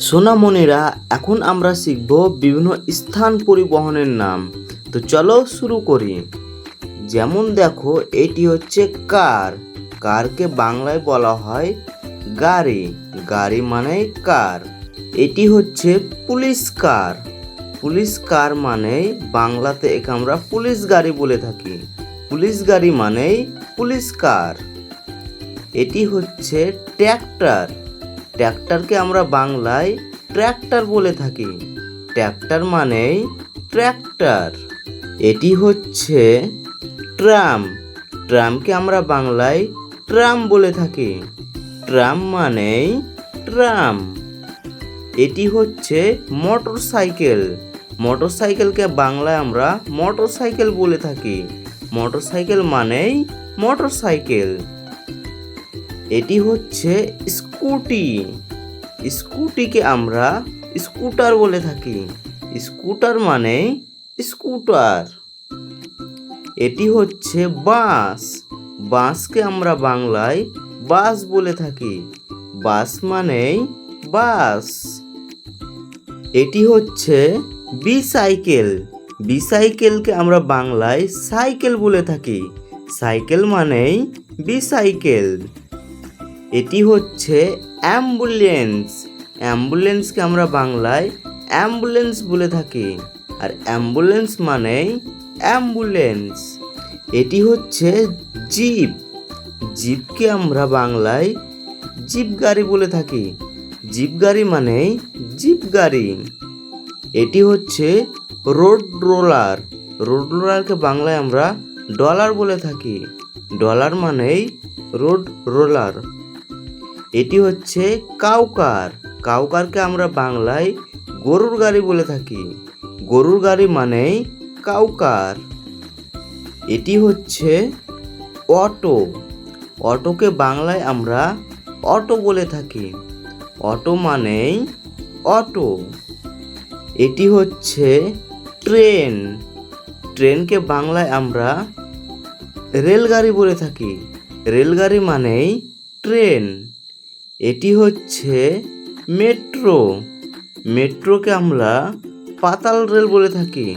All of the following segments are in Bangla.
সোনামণিরা, এখন আমরা শিখব বিভিন্ন স্থান পরিবহনের নাম। তো চলো শুরু করি। যেমন দেখো, এটি হচ্ছে কার। কারকে বাংলায় বলা হয় গাড়ি। গাড়ি মানে কার। এটি হচ্ছে পুলিশ কার। পুলিশ কার মানে বাংলাতে একে আমরা পুলিশ গাড়ি বলে থাকি। পুলিশ গাড়ি মানেই পুলিশ কার। এটি হচ্ছে ট্র্যাক্টর। ট্র্যাক্টরকে আমরা বাংলায় ট্র্যাক্টর বলে থাকি। ট্র্যাক্টর মানেই ট্র্যাক্টর। এটি হচ্ছে ট্রাম। ট্রামকে আমরা বাংলায় ট্রাম বলে থাকি। ট্রাম মানেই ট্রাম। এটি হচ্ছে মোটর সাইকেল মোটর সাইকেলকে বাংলায় আমরা মোটর সাইকেল বলে থাকি। মোটর সাইকেল মানেই মোটর সাইকেল এটি হচ্ছে স্কুটি। স্কুটিকে আমরা স্কুটার বলে থাকি। স্কুটার মানে স্কুটার। এটি হচ্ছে বাস। বাসকে আমরা বাংলায় বাস বলে থাকি। বাস মানেই বাস। এটি হচ্ছে বিসাইকেল। বিসাইকেলকে আমরা বাংলায় সাইকেল বলে থাকি। সাইকেল মানেই বিসাইকেল। এটি হচ্ছে অ্যাম্বুলেন্স। অ্যাম্বুলেন্সকে আমরা বাংলায় অ্যাম্বুলেন্স বলে থাকি। আর অ্যাম্বুলেন্স মানেই অ্যাম্বুলেন্স। এটি হচ্ছে জিপ। জিপকে আমরা বাংলায় জিপ গাড়ি বলে থাকি। জিপ গাড়ি মানেই জিপ গাড়ি। এটি হচ্ছে রোড রোলার। রোড রোলারকে বাংলায় আমরা ডলার বলে থাকি। ডলার মানেই রোড রোলার। এটি হচ্ছে কাউকার। কাউকারকে আমরা বাংলায় গরুর গাড়ি বলে থাকি। গরুর গাড়ি মানেই কাউকার। এটি হচ্ছে অটো। অটোকে বাংলায় আমরা অটো বলে থাকি। অটো মানেই অটো। এটি হচ্ছে ট্রেন। ট্রেনকে বাংলায় আমরা রেলগাড়ি বলে থাকি। রেলগাড়ি মানেই ট্রেন। এটি হচ্ছে মেট্রো। মেট্রোকে আমরা পাতাল রেল বলে থাকি।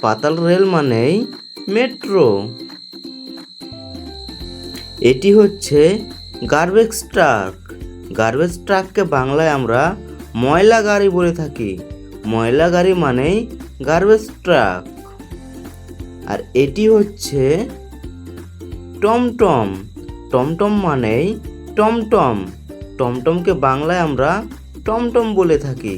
পাতাল রেল মানেই মেট্রো। এটি হচ্ছে গার্বেজ ট্রাক। গার্বেজ ট্রাককে বাংলায় আমরা ময়লা গাড়ি বলে থাকি। ময়লা গাড়ি মানেই গার্বেজ ট্রাক। আর এটি হচ্ছে টমটম। টমটম মানেই টমটম। টমটমকে বাংলায় আমরা টমটম বলে থাকি।